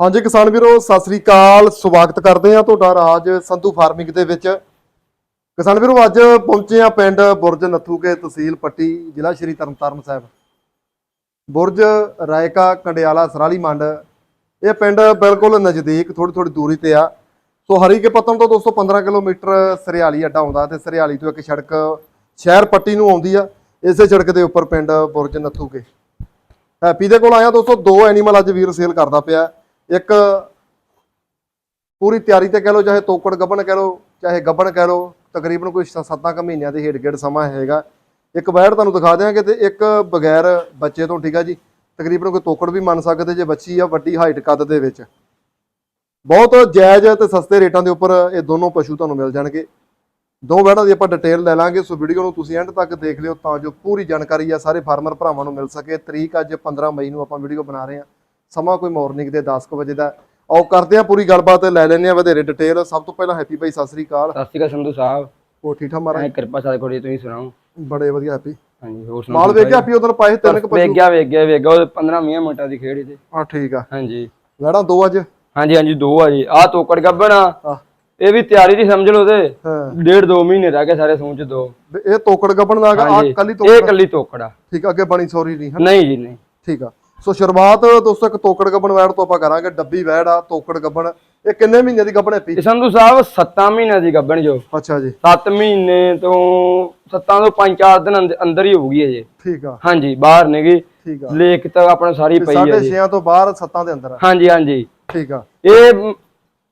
ਹਾਂਜੀ ਕਿਸਾਨ ਵੀਰੋ, ਸਤਿ ਸ੍ਰੀ ਅਕਾਲ। ਸਵਾਗਤ ਕਰਦੇ ਹਾਂ ਤੁਹਾਡਾ ਰਾਜ ਸੰਧੂ ਫਾਰਮਿੰਗ ਦੇ ਵਿੱਚ। ਕਿਸਾਨ ਵੀਰੋ, ਅੱਜ ਪਹੁੰਚੇ ਆ ਪਿੰਡ ਬੁਰਜ ਨੱਥੂਕੇ ਤਹਿਸੀਲ ਪੱਟੀ, ਜ਼ਿਲ੍ਹਾ ਸ਼੍ਰੀ ਤਰਨਤਾਰਨ ਸਾਹਿਬ। ਬੁਰਜ, ਰਾਇਕਾ, ਕੰਡਿਆਲਾ, ਸਰਾਲੀ ਮੰਡ। ਇਹ ਪਿੰਡ ਬਿਲਕੁਲ ਨਜ਼ਦੀਕ ਥੋੜੀ ਥੋੜੀ ਦੂਰੀ ਤੇ ਆ। ਸੋ ਹਰੀਕੇ ਪਤਨ ਤੋਂ ਦੋਸਤੋ 15 ਕਿਲੋਮੀਟਰ ਸਰਿਆਲੀ ਅੱਡਾ ਆਉਂਦਾ। ਤੇ ਸਰਿਆਲੀ ਤੋਂ ਇੱਕ ਸੜਕ, ਸ਼ਹਿਰ ਪੱਟੀ ਨੂੰ ਆਉਂਦੀ ਆ। ਇਸੇ ਸੜਕ ਦੇ ਉੱਪਰ ਪਿੰਡ ਬੁਰਜ ਨੱਥੂਕੇ। ਹੈਪੀ ਦੇ ਕੋਲ ਆਇਆ ਦੋਸਤੋ, ਦੋ ਐਨੀਮਲ ਅੱਜ ਵੀਰ ਸੇਲ ਕਰਦਾ ਪਿਆ। ਇੱਕ ਪੂਰੀ ਤਿਆਰੀ ਤੇ ਕਹਿ ਲਓ, ਚਾਹੇ ਤੋਕੜ ਗੱਬਣ ਕਹਿ ਲਓ, ਚਾਹੇ ਗੱਬਣ ਕਹਿ ਲਓ, ਤਕਰੀਬਨ ਕੋਈ 7 ਕੁ ਮਹੀਨਿਆਂ ਦੇ ਹੇਠ ਗੇੜ ਸਮਾਂ ਹੈਗਾ। ਇੱਕ ਵੈੜ ਤੁਹਾਨੂੰ ਦਿਖਾ ਦਿਆਂਗੇ ਤੇ ਇੱਕ ਬਗੈਰ ਬੱਚੇ ਤੋਂ, ਠੀਕ ਆ ਜੀ, ਤਕਰੀਬਨ ਕੋਈ ਤੋਕੜ ਵੀ ਮੰਨ ਸਕਦੇ ਜੇ ਬੱਚੀ ਆ ਵੱਡੀ ਹਾਈਟ ਕੱਦ ਦੇ ਵਿੱਚ। ਬਹੁਤ ਜਾਇਜ਼ ਤੇ ਸਸਤੇ ਰੇਟਾਂ ਦੇ ਉੱਪਰ ਇਹ ਦੋਨੋਂ ਪਸ਼ੂ ਤੁਹਾਨੂੰ ਮਿਲ ਜਾਣਗੇ। ਦੋ ਵੈੜਾਂ ਦੀ ਆਪਾਂ ਡਿਟੇਲ ਲੈ ਲਾਂਗੇ, ਸੋ ਵੀਡੀਓ ਨੂੰ ਤੁਸੀਂ ਐਂਡ ਤੱਕ ਦੇਖ ਲਿਓ ਤਾਂ ਜੋ ਪੂਰੀ ਜਾਣਕਾਰੀ ਆ, ਸਾਰੇ ਫਾਰਮਰ ਭਰਾਵਾਂ ਨੂੰ ਮਿਲ ਸਕੇ। ਤਰੀਕ ਅੱਜ 15 ਮਈ ਨੂੰ ਆਪਾਂ ਵੀਡੀਓ ਬਣਾ ਰਹੇ ਹਾਂ। ਸਮਾਂ ਕੋਈ ਮਾਰਨਿੰਗ ਦੇ 10 ਕੁ ਵਜੇ ਦਾ। ਆਓ ਕਰਦੇ ਆ ਪੂਰੀ ਗੱਲਬਾਤ ਲੈ ਲੈਂਦੇ ਆ ਵਧੇਰੇ ਡਿਟੇਲ ਸਭ ਤੋਂ ਪਹਿਲਾਂ ਹੈਪੀ ਭਾਈ ਸਤਿ ਸ੍ਰੀ ਅਕਾਲ। ਸਤਿ ਸ਼੍ਰੀ ਅਕਾਲ ਸੰਧੂ ਸਾਹਿਬ। ਉਹ ਠੀਕ ਠਾਕ ਮਾਰਾ ਕਿਰਪਾ ਸਾਦੇ ਕੋਲ ਤੁਸੀਂ ਸੁਣਾਓ। ਬੜੇ ਵਧੀਆ ਹੈਪੀ ਹਾਂਜੀ ਹੋਰ ਮਾਲ ਵੇਖ ਗਿਆ ਹੈਪੀ ਉਧਰ ਪਾਏ ਤਿੰਨ ਕੁ ਵੇਖ ਗਿਆ ਵੇਖ ਗਿਆ ਵੇਖ ਗਿਆ ਉਹ 15 20 ਮਿੰਟਾਂ ਦੀ ਖੇਡ ਤੇ ਹਾਂ ਠੀਕ ਆ। ਹਾਂਜੀ। ਵੈੜਾਂ ਦੋ ਅੱਜ? ਹਾਂਜੀ ਹਾਂਜੀ ਦੋ ਆ ਜੀ। ਆ ਤੋਕੜ ਗੱਬਣ ਆ। ਹਾਂ ਇਹ ਵੀ ਤਿਆਰੀ ਦੀ ਸਮਝ ਲਓ ਤੇ। ਹਾਂ। ਡੇਢ ਦੋ ਮਹੀਨੇ ਰਹਿ ਗਏ ਸਾਰੇ ਸੂਚ ਦੋ। ਇਹ ਤੋਕੜ ਗੱਬਣ ਦਾ ਆ ਕੱਲੀ ਇਹ ਤੋਕੜ ਕੱਲੀ ਤੋਕੜ ਆ। ਠੀਕ ਆ ਅੱਗੇ ਬਣੀ ਸੌਰੀ ਨਹੀਂ ਹਾਂ ਨਹੀਂ ਜੀ ਨਹੀਂ। ਠੀਕ ਆ। ਸੋ ਸ਼ੁਰੂਆਤ ਦੋਸਤੋ ਇੱਕ ਤੋਕੜ ਗੱਬਣ ਵੈੜ ਤੋਂ ਆਪਾਂ ਕਰਾਂਗੇ ਡੱਬੀ ਵੈੜ ਆ ਤੋਕੜ ਗੱਬਣ। ਇਹ ਕਿੰਨੇ ਮਹੀਨੇ ਦੀ ਗੱਬਣ ਇਹ ਸੰਧੂ ਸਾਹਿਬ 7 ਮਹੀਨਿਆਂ ਦੀ ਗੱਬਣ ਜੋ। ਅੱਛਾ ਜੀ। 7 ਮਹੀਨੇ ਤੋਂ 7 ਤੋਂ 5-4 ਦਿਨ ਅੰਦ- ਅੰਦਰ ਹੀ ਹੋਊਗੀ ਅਜੇ ਠੀਕ ਆ। ਹਾਂਜੀ ਬਾਹਰ ਨੇਗੀ ਠੀਕ ਆ। ਲੇਖ ਤਾਂ ਆਪਣਾ ਸਾਰੀ ਪਈ ਹੈ ਜੀ। 6 ਤੋਂ ਬਾਹਰ 7 ਦੇ ਅੰਦਰ ਹਾਂਜੀ ਹਾਂਜੀ। ਠੀਕ ਆ। ਇਹ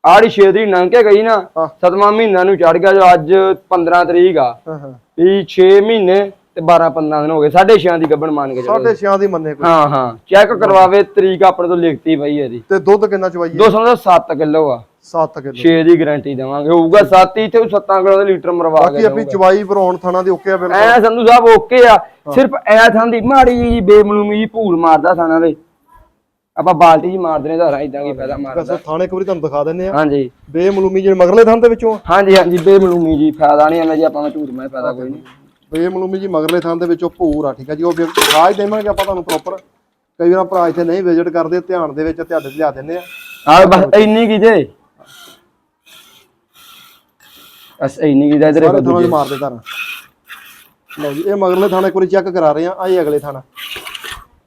ਆੜੀ ਛੇਦਰੀ ਲੰਘ ਕੇ ਗਈ ਨਾ ਹਾਂ। ਸਤਵਾਂ ਮਹੀਨਾ ਨੂੰ ਚੜ ਗਿਆ ਜੋ ਅੱਜ 15 ਤਰੀਕ ਆ। ਹਾਂ ਹਾਂ। ਇਹ 6 ਮਹੀਨੇ ਤੇ 12 15 ਦਿਨ ਹੋ ਗਏ 6.5 ਦੀ ਗੱਬਣ ਮੰਨ ਕੇ ਚਲੋ ਸਾਢੇ 6 ਦੀ ਮੰਨੇ ਕੋਈ। ਹਾਂ ਹਾਂ। ਚੈੱਕ ਕਰਵਾਵੇ ਤਰੀਕ ਆਪਣੇ ਤੋਂ ਲਿਖਤੀ ਪਈ ਹੈ ਜੀ। ਤੇ ਦੁੱਧ ਕਿੰਨਾ ਚਵਾਈਏ? 207 ਕਿਲੋ ਆ। 7 ਕਿਲੋ। 6 ਦੀ ਗਾਰੰਟੀ ਦੇਵਾਂਗੇ। ਹੋਊਗਾ 7 ਇੱਥੇ 7 ਕਿਲੋ ਦਾ ਲੀਟਰ ਮਰਵਾ ਬਾਕੀ ਕੇ ਆਪਣੀ ਚਵਾਈ ਭਰਾਉਣ ਥਾਣਾ ਦੇ ਓਕੇ ਆ ਬਿਲਕੁਲ। ਐ ਸੰਧੂ ਸਾਹਿਬ ਓਕੇ ਆ। ਸਿਰਫ ਐ ਥਾਂ ਦੀ ਮਾੜੀ ਜੀ ਬੇਮਲੂਮੀ ਜੀ ਭੂਰ ਮਾਰਦਾ ਸਾਨਾ ਦੇ ਆਪਾਂ ਬਾਲਟੀ ਜੀ ਮਾਰਦੇ ਨੇ ਧਾਰਾਂ ਇਦਾਂ ਕੀ ਫਾਇਦਾ ਮਾਰਦਾ ਥਾਣੇ ਇੱਕ ਵਾਰੀ ਤੁਹਾਨੂੰ ਦਿਖਾ ਦਿੰਨੇ ਆ ਹਾਂਜੀ। ਬੇਮਲੂਮੀ ਜਿਹੜੇ ਮਗਰਲੇ ਥਾਂ ਦੇ ਵਿੱਚੋਂ। ਹਾਂਜੀ ਹਾਂਜੀ ਬੇਮਲੂਮੀ ਜੀ ਫਾਇਦਾ ਨਹੀਂ ਇਹਨਾਂ ਜੀ ਆਪਾਂ ਨੂੰ ਝੂਠ ਮੈਂ ਫਾਇਦਾ ਕੋਈ ਨਹੀਂ। ਬੇਮਲੂਮੀ ਜੀ ਮਗਰਲੇ ਥਾਂ ਦੇ ਵਿੱਚੋਂ ਭੂਰ ਆ ਠੀਕ ਆ ਜੀ? ਉਹ ਰਾਜ ਦੇਵਾਂਗੇ ਆਪਾਂ ਤੁਹਾਨੂੰ ਪ੍ਰੋਪਰ ਕਈ ਵਾਰ ਭਰਾ ਇੱਥੇ ਨਹੀਂ ਵਿਜ਼ਿਟ ਕਰਦੇ ਧਿਆਨ ਦੇ ਵਿੱਚ ਤੁਹਾਡੇ ਲਿਆ ਦਿੰਨੇ ਆ। ਆ ਬਸ ਇੰਨੀ ਕੀ ਜੇ? ਬਸ ਇੰਨੀ ਕੀ ਦਾ ਇਧਰ ਸਾਰੇ ਥਾਂ 'ਚ ਮਾਰਦੇ ਧਾਰਾਂ ਲਓ ਜੀ ਇਹ ਮਗਰਲੇ ਥਾਣੇ ਵਾਰੀ ਚੈੱਕ ਕਰਾ ਰਹੇ ਆ ਆ ਇਹ ਅਗਲੇ ਥਾਣਾ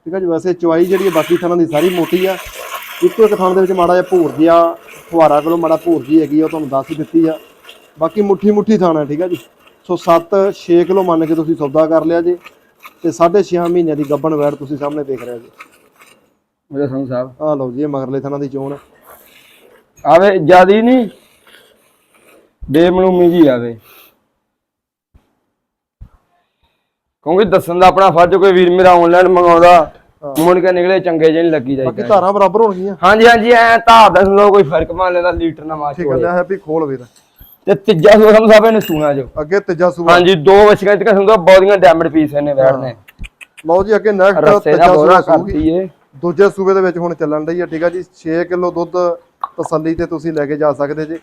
ਠੀਕ ਆ ਜੀ ਵੈਸੇ ਚਵਾਈ ਜਿਹੜੀ ਬਾਕੀ ਥਾਣਾ ਦੀ ਸਾਰੀ ਮੋਟੀ ਆ। ਇੱਕੋ ਇੱਕ ਥਾਂ ਦੇ ਵਿੱਚ ਮਾੜਾ ਜਿਹਾ ਭੂਰ ਜਿਹਾ ਫੁਹਾਰਾ ਕੋਲੋਂ ਮਾੜਾ ਭੂਰ ਜੀ ਹੈਗੀ ਉਹ ਤੁਹਾਨੂੰ ਦੱਸ ਦਿੱਤੀ ਆ। ਬਾਕੀ ਮੁੱਠੀ ਮੁੱਠੀ ਥਾਣਾ ਠੀਕ ਆ ਜੀ? ਸੋ 7 6 ਕਿਲੋ ਮੰਨ ਕੇ ਤੁਸੀਂ ਸੌਦਾ ਕਰ ਲਿਆ ਜੀ ਤੇ 6.5 ਮਹੀਨਿਆਂ ਦੀ ਗੱਬਣ ਵੈੜ ਤੁਸੀਂ ਸਾਹਮਣੇ ਦੇਖ ਰਹੇ ਜੀ। ਮੇਰੇ ਸੰਗ ਸਾਹਿਬ। ਆ ਲਓ ਜੀ ਇਹ ਮਗਰਲੇ ਥਾਣਾ ਦੀ ਚੋਣ ਆਵੇ ਜਿਆਦੀ ਨਹੀਂ। ਬੇਮਲੂਮੀ ਜੀ ਆਵੇ। ਕਿਉਂਕਿ ਦੱਸਣ ਦਾ ਆਪਣਾ ਫਰਜ਼ ਕੋਈ ਵੀਰ ਮੇਰਾ ਆਨਲਾਈਨ ਮੰਗਾਉਂਦਾ ਮੁੜ ਕੇ ਨਿਕਲੇ ਚੰਗੇ ਜਿਹੇ ਨਹੀਂ ਲੱਗੀ ਬਾਕੀ ਜਾਈਦਾ ਧਾਰਾਂ ਬਰਾਬਰ ਹੋਣਗੀਆਂ। ਹਾਂਜੀ ਹਾਂਜੀ ਐ ਤਾਂ ਦੱਸ ਲਓ ਕੋਈ ਫ਼ਰਕ ਮੰਨ ਲੈਂਦਾ ਲੀਟਰ ਨਾ ਮਾਚ ਠੀਕ ਆ ਹੈਪੀ ਖੋਲ ਵੀਰ। ਤੇ ਤੀਜਾ ਸੂਆ ਸੰਗ ਸਾਹਿਬ ਇਹਨੇ ਸੂਣਾ ਜੋ। ਅੱਗੇ ਤੀਜਾ ਸੂਆ। ਹਾਂਜੀ ਦੋ ਵਛੀਆਂ ਤੱਕ ਸੁਣਦਾ ਬਹੁਤੀਆਂ ਡੈਮਡ ਪੀਸ ਇਹਨੇ ਬੈਠਨੇ ਲਓ ਜੀ ਅੱਗੇ ਨੈਕਸਟ ਦਾ ਤੀਜਾ ਸੂਆ ਸੂਗੀ। ਕਰਤੀ ਏ। ਦੂਜੇ ਸੂਬੇ ਦੇ ਵਿੱਚ ਹੁਣ ਚੱਲਣ ਰਹੀ ਹੈ ਠੀਕ ਆ ਜੀ 6 ਕਿਲੋ ਦੁੱਧ ਤਸੱਲੀ ਤੇ ਤੁਸੀਂ ਲੈ ਕੇ ਜਾ ਸਕਦੇ ਜੀ।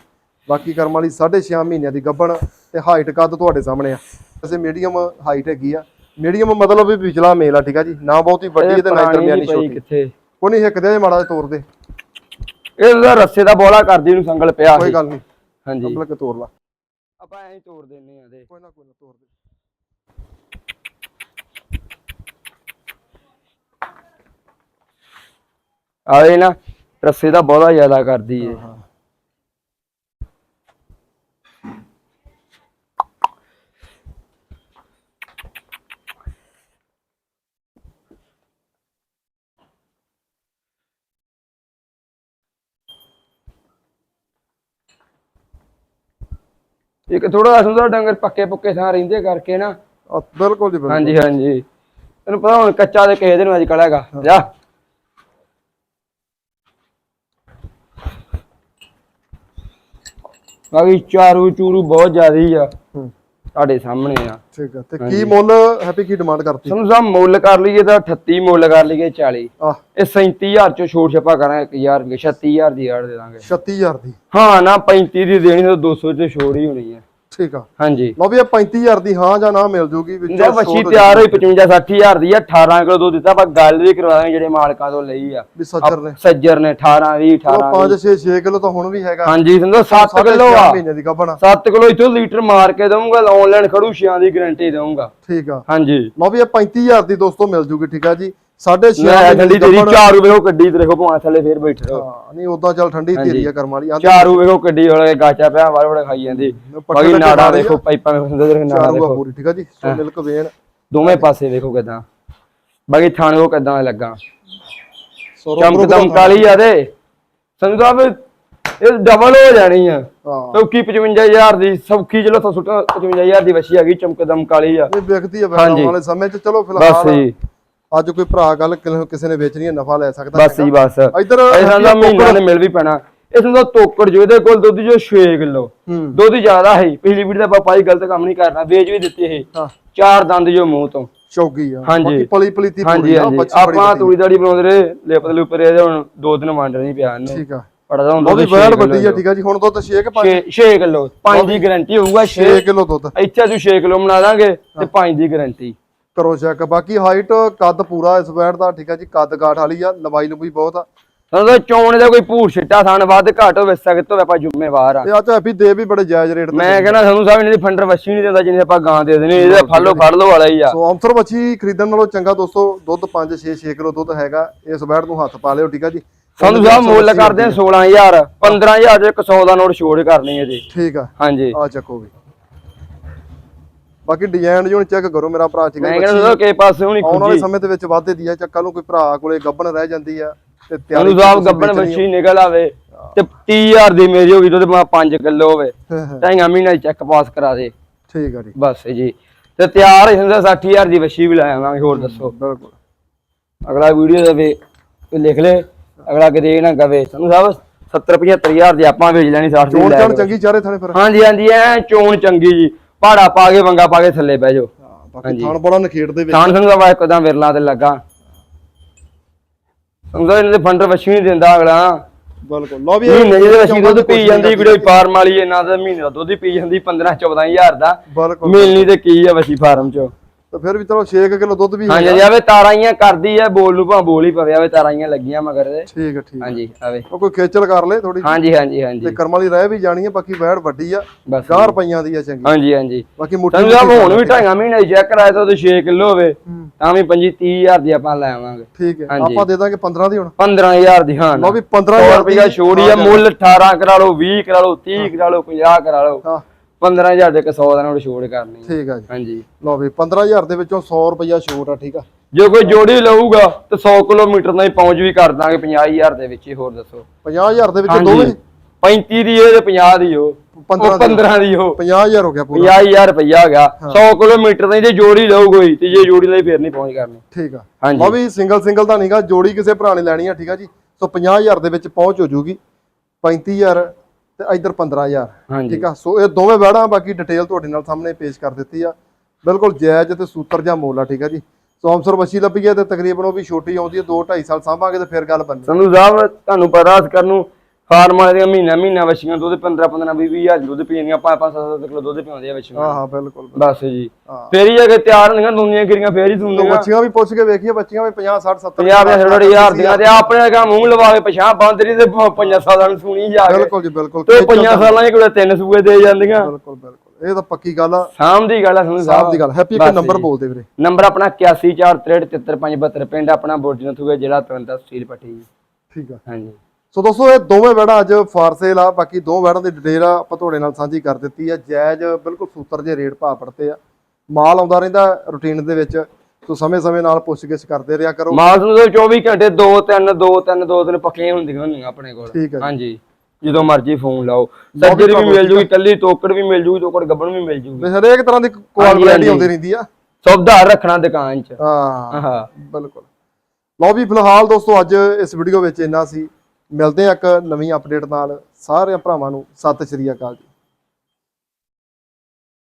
ਬਾਕੀ ਕਰਮ ਵਾਲੀ 6.5 ਮਹੀਨਿਆਂ ਦੀ ਗੱਭਣ ਤੇ ਹਾਈਟ ਕੱਦ ਤੁਹਾਡੇ ਸਾਹਮਣੇ ਆ। ਵੈਸੇ ਮੀਡੀਅਮ ਹਾਈਟ ਹੈਗੀ ਆ। ਮੀਡੀਅਮ ਮਤਲਬ ਵੀ ਵਿਚਲਾ ਮੇਲ ਆ ਠੀਕ ਆ ਜੀ। ਨਾ ਬਹੁਤੀ ਵੱਡੀ ਤੇ ਨਾ ਦਰਮਿਆਨੀ ਨੀ ਛੋਟੀ। ਕੋਈ ਨਹੀਂ ਹਿੱਕਦੇ ਮਾੜਾ ਤੋੜ ਦੇ ਇਹ ਤਾਂ ਰੱਸੇ ਦਾ ਬੋਲਾ ਕਰਦੀ ਨੂੰ ਸੰਗਲ ਪਿਆ ਕੋਈ ਗੱਲ ਨਹੀਂ। ਹਾਂਜੀ। ਅੱਬਲ ਕੇ ਤੋੜ ਲਾ। ਆਪਾਂ ਐਂ ਹੀ ਤੋੜ ਦਿੰਨੇ ਆ ਦੇ। ਕੋਈ ਨਾ ਕੋਈ ਨਾ ਤੋੜ ਦੇ। ਆਏ ਨਾ ਰੱਸੇ ਦਾ ਬਹੁਤਾ ਜ਼ਿਆਦਾ ਕਰਦੀ ਏ ਹਾਂ ਇੱਕ ਥੋੜਾ ਸੁੰਦਰ ਡੰਗਰ ਪੱਕੇ ਪੁੱਕੇ ਥਾਂ ਰਹਿੰਦੇ ਕਰਕੇ ਨਾ। ਬਿਲਕੁਲ ਜੀ ਬਿਲਕੁਲ। ਹਾਂਜੀ ਹਾਂਜੀ। ਤੈਨੂੰ ਪਤਾ ਹੁਣ ਕੱਚਾ ਤੇ ਕਿਸੇ ਦਿਨ ਅੱਜ ਕੱਲ੍ਹ ਹੈਗਾ। ਜਾ। ਬਾਕੀ ਚਾਰੂ ਚੂਰੂ ਬਹੁਤ ਜ਼ਿਆਦੀ ਆ। ਹੂੰ। ਤੁਹਾਡੇ ਸਾਹਮਣੇ ਆ। ਠੀਕ ਆ। ਤੇ ਕੀ ਮੁੱਲ ਹੈਪੀ ਕੀ ਡਿਮਾਂਡ ਕਰਤੀ? ਤੁਹਾਨੂੰ ਸਾ ਮੁੱਲ ਕਰ ਲਈਏ ਤਾਂ 38 ਮੁੱਲ ਕਰ ਲਈਏ 40 ਆ ਇਹ 37000 ਚੋਂ ਛੋਟ ਛਪਾ ਕਰਾਂਗੇ 1000 36000 ਦੀ ਯਾਰ ਦੇ ਦਾਂਗੇ। 36000 ਦੀ? ਹਾਂ ਨਾ 35 ਦੀ ਦੇਣੀ ਤਾਂ 200 ਚ ਛੋੜ ਹੀ ਹੋਣੀ ਹੈ ਠੀਕ ਆ। ਹਾਂਜੀ। ਲਓ ਵੀ ਇਹ 35000 ਦੀ ਹਾਂ ਜਾਂ ਨਾ ਮਿਲ ਜੂਗੀ ਵਿੱਚੋਂ ਜੇ ਵੱਛੀ ਤਿਆਰ ਹੋਈ 55 60000 ਦੀ ਆ 18 ਕਿਲੋ ਦੁੱਧ ਦਿੱਤਾ ਆਪਾਂ ਗੱਲ ਵੀ ਕਰਵਾਵਾਂਗੇ ਜਿਹੜੇ ਮਾਲਕਾਂ ਤੋਂ ਲਈ ਆ। ਵੀ ਸੱਜਰ ਨੇ। ਸੱਜਰ ਨੇ 18 20 18 5 6 6 ਕਿਲੋ ਤਾਂ ਹੁਣ ਵੀ ਹੈਗਾ। ਹਾਂਜੀ ਸਮਝੋ 7 ਸਾਢੇ ਕਿਲੋ ਆ। ਮਹੀਨੇ ਦੀ ਗੱਭਣ 7 ਕਿਲੋ ਇਥੋਂ ਲੀਟਰ ਮਾਰ ਕੇ ਦਊਂਗਾ ਆਨਲਾਈਨ ਖੜੂ ਛਿਆਂ ਦੀ ਗਾਰੰਟੀ ਦਊਂਗਾ। ਠੀਕ ਆ। ਹਾਂਜੀ। ਲਓ ਵੀ ਇਹ 35000 ਦੀ ਦੋਸਤੋ ਮਿਲ ਜੂਗੀ ਠੀਕ ਆ ਜੀ। 6.5 ਮੈਂ ਠੰਡੀ ਤੇਰੀ ਚਾਰੂ ਵੇਖੋ ਗੱਡੀ ਤੇ ਦੇਖੋ ਭਾਂ ਥੱਲੇ ਫੇਰ ਬੈਠੇ ਹਾਂ ਨਹੀਂ ਉਦਾਂ ਚੱਲ ਠੰਡੀ ਤੇਰੀ ਆ ਕਰਮ ਵਾਲੀ ਆਂਦੀ ਚਾਰੂ ਵੇਖੋ ਗੱਡੀ ਵਾਲੇ ਗਾਚਾ ਪਿਆ ਵਾਰ ਵਾਰ ਖਾਈ ਜਾਂਦੀ। ਬਾਕੀ ਨਾੜਾ ਆ। ਦੇਖੋ ਪਾਈਪਾਂ ਵੇਖੋ ਸੁੰਦਰ ਸੁੰਦਰ ਨਾੜਾ ਆ ਦੇਖੋ। ਪੂਰੀ ਠੀਕ ਆ ਜੀ? ਮਿਲਕ ਵੇਨ ਦੋਵੇਂ ਪਾਸੇ ਵੇਖੋ ਕਿਦਾਂ। ਬਾਕੀ ਥਾਣੇ ਉਹ ਕਿਦਾਂ ਲੱਗਾ। ਚਮਕ ਦਮਕਾਲੀ ਆ ਦੇ ਸੰਧੂ ਸਾਹਿਬ ਇਹ ਡਬਲ ਹੋ ਜਾਣੀ ਆ। ਸੌਖੀ 55000 ਦੀ ਸੌਖੀ ਚਲੋ ਤਾਂ ਸੁੱਟ 55000 ਦੀ ਵਛੀ ਹੈਗੀ ਚਮਕ ਦਮਕਾਲੀ ਆ। ਇਹ ਵਿਕਦੀ ਆ ਵੈਣ ਵਾਲੇ ਸਮੇਂ 'ਚ ਚਲੋ ਬਸ ਫਿਲਹਾਲ ਜੀ। ਅੱਜ ਕੋਈ ਭਰਾ ਗੱਲ ਕਿਸੇ ਨੇ ਵੇਚਣੀ ਹੈ ਨਫਾ ਲੈ ਸਕਦਾ ਬਸ ਜੀ ਬਸ। ਇੱਧਰ ਇਹਨਾਂ ਦਾ ਮਹੀਨਾ ਨੇ ਮਿਲ ਵੀ ਪੈਣਾ। ਇਸ ਦਾ ਤੋਕੜ ਜੋ ਇਹਦੇ ਕੋਲ ਦੁੱਧ ਜੋ 6 ਕਿਲੋ। ਹੂੰ। ਦੁੱਧ ਜ਼ਿਆਦਾ ਹੈ। ਪਿਛਲੀ ਵੀਡੀਓ ਦਾ ਆਪਾਂ ਪਾਈ ਗਲਤ ਕੰਮ ਨਹੀਂ ਕਰਨਾ। ਵੇਚ ਵੀ ਦਿੱਤੀ ਇਹ। ਹਾਂ। ਚਾਰ ਦੰਦ ਜੋ ਮੂੰਹ ਤੋਂ। ਚੌਗੀ ਆ। ਹਾਂਜੀ। ਬਾਕੀ ਪਲੀ ਪਲੀ ਤੀ ਪੂਰੀ ਆ ਆਪਾਂ। ਤੂੜੀ ਦਾੜੀ ਬਣਾਉਂਦੇ ਰਹੇ। ਲਿਪ ਲੁਪ ਰਹੇ ਹੁਣ ਦੋ ਦਿਨ ਵੰਡ ਨਹੀਂ ਪਿਆ ਇਹਨੂੰ। ਠੀਕ ਆ। ਪੜਦਾ ਹੁੰਦਾ ਉਹ ਵੀ ਵੈੜ ਵੱਡੀ ਆ ਠੀਕ ਆ ਜੀ। ਹੁਣ ਦੁੱਧ 6 ਕਿ 5 6 ਕਿਲੋ। 5 ਦੀ ਗਾਰੰਟੀ ਹੋਊਗਾ 6 6 ਕਿਲੋ ਦੁੱਧ। ਇੱਥੇ ਤੂੰ 6 ਕਿਲੋ ਬਣਾ ਦਾਂਗੇ ਤੇ 5 ਦੀ ਗਾਰੰਟੀ। ਕਰੋ ਚੈੱਕ ਬਾਕੀ ਹਾਈਟ ਕੱਦ ਪੂਰਾ ਇਸ ਵੈੜ ਦਾ ਠੀਕ ਆ ਜੀ ਕੱਦ ਕਾਠ ਵਾਲੀ ਆ ਲੰਬਾਈ ਲੰਬੀ ਬਹੁਤ ਆ। ਤਾਂ ਚੋਣ ਦਾ ਕੋਈ ਭੂਰ ਛਿੱਟਾ ਥਣ ਵੱਧ ਘੱਟ ਹੋਵੇ ਸਕਤ ਹੋਵੇ ਆਪਾਂ ਜ਼ਿੰਮੇਵਾਰ ਆ। ਤੇ ਆ ਹੈਪੀ ਦੇ ਵੀ ਬੜੇ ਜਾਇਜ਼ ਰੇਟ ਤੇ ਮੈਂ ਕਹਿੰਦਾ ਸਾਨੂੰ ਸਾਹਿਬ ਇਹਨਾਂ ਦੀ ਫੰਡਰ ਵਸ਼ੀ ਨਹੀਂ ਦਿੰਦਾ ਜਿੰਨੇ ਆਪਾਂ ਗਾਂ ਦੇ ਦੇਣੇ ਇਹਦਾ ਫੜ ਫੜ ਲਓ ਵਾਲਾ ਹੀ ਆ। ਸੋ ਅੰਸਰ ਬੱਚੀ ਖਰੀਦਣ ਨਾਲੋਂ ਚੰਗਾ ਦੋਸਤੋ ਦੁੱਧ 5 6 6 ਕਿਲੋ ਦੁੱਧ ਹੈਗਾ ਇਸ ਵੈੜ ਨੂੰ ਹੱਥ ਪਾ ਲਿਓ ਠੀਕ ਆ ਜੀ। ਸਾਨੂੰ ਸਾਹਿਬ ਮੁੱਲ ਕਰਦੇ ਆ 16000 15000 ਦੇ 100 ਦਾ ਨੋਟ ਛੋੜ ਕਰਨੀ ਹੈ ਜੀ। ਠੀਕ ਆ। ਹਾਂਜੀ। ਆ ਚੱਕੋ ਵੀ। ਬਾਕੀ ਡਿਜ਼ਾਈਨ ਜੂਨ ਚੈੱਕ ਕਰੋ ਮੇਰਾ ਭਰਾ ਠੀਕ ਮੈਂ ਹੈ ਕਹਿੰਦਾ ਕਿਸੇ ਪਾਸੇ ਹੁਣੀ ਆਉਣ ਵਾਲੇ ਸਮੇਂ ਦੇ ਵਿੱਚ ਵਾਧੇ ਦੀ ਆ ਚੱਕਾ ਨੂੰ ਕੋਈ ਭਰਾ ਕੋਲੇ ਗੱਬਣ ਰਹਿ ਜਾਂਦੀ ਆ ਤੇ ਸਾਨੂੰ ਸਾਹਿਬ ਗੱਬਣ ਵਸ਼ੀ ਨਿਕਲ ਆਵੇ ਤੇ 30000 ਦੀ ਮੇਰੀ ਹੋ ਗਈ ਤੇ 5 ਕਿਲੋ ਹੋਵੇ। ਢਾਈਆਂ ਮਹੀਨਾ ਚੈੱਕ ਪਾਸ ਕਰਾ ਦੇ। ਠੀਕ ਆ ਜੀ। ਬਸ ਜੀ। ਤੇ ਤਿਆਰ ਹੀ ਹੁੰਦਾ 60000 ਦੀ ਵਸ਼ੀ ਵੀ ਲੈ ਆਵਾਂਗੇ ਹੋਰ ਦੱਸੋ। ਬਿਲਕੁਲ। ਅਗਲਾ ਵੀਡੀਓ ਦਾ ਵੇ ਲਿਖ ਲੈ ਅਗਲਾ ਕਿਤੇ ਇਹ ਨਾ ਕਵੇ ਸਾਨੂੰ ਸਾਹਿਬ 70 75000 ਦੀ ਆਪਾਂ ਵੇਚ ਲੈਣੀ 60 ਦੀ ਚੋਣ। ਚੰਗੀ ਚਾਰੇ ਥਾਣੇ ਫਿਰ। ਹਾਂਜੀ ਹਾਂਜੀ ਐ ਚੋਣ ਚੰਗੀ ਜੀ। ਪਹਾੜਾ ਪਾ ਕੇ ਵੰਗਾ ਪਾ ਕੇ ਥੱਲੇ ਬਹਿ ਜਾਓ। ਹਾਂ, ਬਾਕੀ ਥਾਣ ਬੜਾ ਨਖੇੜ ਦੇ ਵਿੱਚ ਥਾਣ ਸਿੰਘ ਦਾ ਵਾ ਇੱਕਦਮ ਵਿਰਲਾ ਤੇ ਲੱਗਾ। ਸਮਝੋ ਇਹਨਾਂ ਦੇ ਫੰਡਰ ਵਸ਼ੀ ਨਹੀਂ ਦਿੰਦਾ ਅਗਲਾ। ਬਿਲਕੁਲ। ਲਓ ਵੀ ਮਹੀਨੇ ਜਿਹਦੇ ਵਸ਼ੀ ਦੁੱਧ ਪੀ ਜਾਂਦੀ ਕੋਈ ਫਾਰਮ ਵਾਲੀ ਇਹਨਾਂ ਦਾ ਮਹੀਨੇ ਦਾ ਦੁੱਧ ਹੀ ਪੀ ਜਾਂਦੀ 15 14000 ਦਾ। ਬਿਲਕੁਲ ਮਿਲਣੀ ਤੇ ਕੀ ਆ ਵਸ਼ੀ ਫਾਰਮ ਚੋਂ? ਤਾਂ ਫਿਰ ਵੀ ਚਲੋ 6 ਕਿਲੋ ਦੁੱਧ ਵੀ ਹਾਂਜੀ ਆਵੇ ਤਾਰਾਈਆਂ ਕਰਦੀ ਆ ਬੋਲ ਨੂੰ ਭਾਂ ਬੋਲ ਹੀ ਪਵੇ ਆਵੇ ਤਾਰਾਈਆਂ ਲੱਗੀਆਂ ਮਗਰ ਦੇ। ਠੀਕ ਹੈ ਠੀਕ ਹਾਂਜੀ ਆਵੇ। ਉਹ ਕੋਈ ਖੇਚਲ ਕਰ ਲੈ ਥੋੜੀ ਹਾਂਜੀ ਹਾਂਜੀ ਹਾਂਜੀ। ਤੇ ਕਰਮ ਵਾਲੀ ਰਹਿ ਵੀ ਜਾਣੀ ਹੈ ਬਾਕੀ ਵੈੜ ਵੱਡੀ ਆ। ਬਸ 4 ਰੁਪਈਆਂ ਦੀ ਆ ਚੰਗੀ। ਹਾਂਜੀ ਹਾਂਜੀ। ਬਾਕੀ ਮੁੱਠੀ ਸਾਹਿਬ ਹੁਣ ਵੀ ਢਾਈਆਂ ਮਹੀਨੇ ਚੈੱਕ ਕਰਾਇਆ ਤਾਂ ਉਹਦੇ 6 ਕਿਲੋ ਹੋਵੇ ਤਾਂ ਵੀ 25 30000 ਦੀ ਆਪਾਂ ਲੈ ਆਵਾਂਗੇ। ਠੀਕ ਹੈ। ਆਪਾਂ ਦੇ ਦਾਂਗੇ 15 ਦੀ ਹੁਣ। 15000 ਦੀ ਹਾਂ। ਲਓ ਵੀ 100 15000 ਰੁਪਇਆ ਛੋੜੀ ਆ ਮੁੱਲ 18 ਕਰਾ ਲਓ 20 ਕਰਾ ਲਓ 30 ਕਰਾ ਲਓ 50 ਕਰਾ ਲਓ। ਹਾਂ। 15000 ਦੇ 100 ਦਾ ਨੋਟ ਛੋੜ ਕਰਨੀ ਠੀਕ ਆ ਜੀ। ਹਾਂਜੀ। ਲਓ ਵੀ 15000 ਦੇ ਵਿੱਚੋਂ 100 ਰੁਪਈਆ ਛੋਟ ਆ ਠੀਕ ਆ? ਜੇ ਕੋਈ ਜੋੜੀ ਲਊਗਾ ਤੇ 100 ਕਿਲੋਮੀਟਰ ਦਾ ਹੀ ਪਹੁੰਚ ਵੀ ਕਰ ਦਾਂਗੇ 50000 ਦੇ ਵਿੱਚ ਹੀ ਹੋਰ ਦੱਸੋ। 50000 ਦੇ ਵਿੱਚੋਂ ਦੋਵੇਂ? 35 ਦੀ ਇਹ ਤੇ 50 ਦੀ ਉਹ 15 ਉਹ 15 ਦੀ ਉਹ 50000 ਹੋ ਗਿਆ ਪੂਰਾ। 50000 ਰੁਪਇਆ ਆ ਗਿਆ। 100 ਕਿਲੋਮੀਟਰ ਦਾ ਹੀ ਜੇ ਜੋੜੀ ਲਊ ਕੋਈ ਤੇ ਜੇ ਜੋੜੀ ਲਈ ਫੇਰ ਨਹੀਂ ਪਹੁੰਚ ਕਰਨੀ। ਠੀਕ ਆ। ਹਾਂਜੀ। ਲਓ ਵੀ ਸਿੰਗਲ ਸਿੰਗਲ ਤਾਂ ਨਹੀਂਗਾ ਜੋੜੀ ਕਿਸੇ ਭਰਾ ਨੇ ਲੈਣੀ ਆ ਠੀਕ ਆ ਜੀ। ਸੋ 50000 ਦੇ ਵਿੱਚ ਪਹੁੰਚ ਹੋ ਜੂਗੀ। 35000 ਤੇ ਇਧਰ 15000 ਹਾਂਜੀ। ਠੀਕ ਆ? ਸੋ ਇਹ ਦੋਵੇਂ ਵੈੜਾਂ ਬਾਕੀ ਡਿਟੇਲ ਤੁਹਾਡੇ ਨਾਲ ਸਾਹਮਣੇ ਪੇਸ਼ ਕਰ ਦਿੱਤੀ ਆ। ਬਿਲਕੁਲ ਜਾਇਜ਼ ਤੇ ਸੂਤਰ ਜਾਂ ਮੋਲ ਆ ਠੀਕ ਆ ਜੀ। ਸੋ ਵਸੀ ਲੱਭੀ ਹੈ ਤੇ ਤਕਰੀਬਨ ਉਹ ਵੀ ਛੋਟੀ ਆਉਂਦੀ ਹੈ 2 2.5 ਸਾਲ ਸਾਂਭਾਂਗੇ ਤੇ ਫਿਰ ਗੱਲ ਬਣਨੀ। ਸੰਧੂ ਸਾਹਿਬ ਤੁਹਾਨੂੰ ਪਤਾ ਇਸ ਕਰਨ ਨੂੰ ਫਾਰਮ ਵਾਲੇ ਦੀਆਂ ਮਹੀਨਾ ਮਹੀਨਾ ਵਛੀਆਂ ਦੁੱਧ 15 15 20 ਹਜ਼ਾਰ ਦੁੱਧ ਪੀਣੀਆਂ 5 5 7 ਕਿਲੋ ਦੁੱਧ ਆ ਵਛੀਆਂ। ਹਾਂ ਹਾਂ ਬਿਲਕੁਲ ਬਸ ਜੀ। ਹਾਂ। ਫੇਰ ਹੀ ਅਗੇ ਤਿਆਰ ਹੁੰਦੀਆਂ ਦੁਨੀਆਂ ਕਿਰੀਆਂ ਫੇਰ ਹੀ ਤੋ ਸੁਣਦੀਆਂ ਬੱਚੀਆਂ ਵੀ ਪੁੱਛ ਕੇ ਵੇਖੀਏ ਬੱਚੀਆਂ ਵੀ 50 60 70 ਪੰਜਾਬ ਦੇ ਥੋੜੀ ਹਜ਼ਾਰ ਦੀਆਂ ਤੇ ਆਪਣੇ ਕਾ ਮੂੰਹ ਲਵਾਵੇ ਪਛਾਂ ਬੰਦਰੀ ਤੇ ਪ- ਪੰਜਾਂ ਸਾਲਾਂ ਨੂੰ ਸੁਣੀ ਜਾ ਕੇ। ਬਿਲਕੁਲ ਜੀ ਬਿਲਕੁਲ। ਤੇ ਖੇਚਲ ਪੰਜਾਂ ਸਾਲਾਂ ਹੀ ਕੋਲੇ ਤਿੰਨ ਸੂਏ ਦੇ ਜਾਂਦੀਆਂ। ਬਿਲਕੁਲ ਬਿਲਕੁਲ। ਇਹ ਤਾਂ ਪੱਕੀ ਗੱਲ ਆ। ਸਾਮ ਦੀ ਗੱਲ ਆ ਸੰਧੂ ਸਾਫ਼ ਦੀ ਗੱਲ ਹੈਪੀ ਇੱਕ ਨੰਬਰ ਜੀ। ਬੋਲਦੇ ਵੀਰੇ। ਨੰਬਰ ਆਪਣਾ 8143373572 ਪਿੰਡ ਆਪਣਾ ਥੂਗਾ ਜ਼ਿਲ੍ਹਾ ਤੁਰੰਤ ਤਹਿਸੀਲ ਪੱਟੀ। ਜੀ ਠੀਕ ਆ। ਹਾਂਜੀ। ਸੋ ਦੋਸਤੋ ਇਹ ਦੋਵੇਂ ਵੈੜਾਂ ਅੱਜ ਫਾਰਸੇਲ ਆ ਬਾਕੀ ਦੋ ਵੈੜਾਂ ਦੀ ਡਿਟੇਲ ਆ ਆਪਾਂ ਤੁਹਾਡੇ ਨਾਲ ਸਾਂਝੀ ਕਰ ਦਿੱਤੀ ਆ। ਜਾਇਜ਼ ਬਿਲਕੁਲ ਸੂਤਰ ਜੇ ਰੇਟ ਭਾਅ ਪੜਤੇ ਆ। ਮਾਲ ਆਉਂਦਾ ਰਹਿੰਦਾ ਰੂਟੀਨ ਦੇ ਵਿੱਚ ਸੋ ਸਮੇਂ-ਸਮੇਂ ਨਾਲ ਪੁੱਛਗਿੱਛ ਕਰਦੇ ਰਿਹਾ ਕਰੋ। ਮਾਸ ਨੂੰ ਤਾਂ 24 ਘੰਟੇ 2 3 2 3 2 3 ਪੱਕੀਆਂ ਹੁੰਦੀਆਂ ਹੁੰਦੀਆਂ ਆਪਣੇ ਕੋਲ। ਹਾਂਜੀ ਜਦੋਂ ਮਰਜ਼ੀ ਫੋਨ ਲਾਓ। ਸੱਜਰ ਵੀ ਮਿਲ ਜੂਗੀ ਕੱਲੀ ਤੋਕੜ ਵੀ ਮਿਲ ਜੂਗੀ ਤੋਕੜ ਗੱਬਣ ਵੀ ਮਿਲ ਜੂਗੀ। ਹਰੇਕ ਤਰ੍ਹਾਂ ਦੀ ਕੁਆਲਿਟੀ। ਆਉਂਦੀ ਰਹਿੰਦੀ ਆ। ਸੁਵਿਧਾ ਰੱਖਣਾ ਦੁਕਾਨ 'ਚ। ਹਾਂ ਹਾਂ। ਬਿਲਕੁਲ। ਲਓ ਵੀ ਫਿਲਹਾਲ ਦੋਸਤੋ ਅੱਜ ਇਸ ਵੀਡੀਓ ਵਿੱਚ ਇੰਨਾ ਸੀ। ਮਿਲਦੇ ਹਾਂ ਇੱਕ ਨਵੀਂ ਅਪਡੇਟ ਨਾਲ ਸਾਰੇ ਭਰਾਵਾਂ ਨੂੰ ਸਤਿ ਸ਼੍ਰੀ ਅਕਾਲ ਜੀ।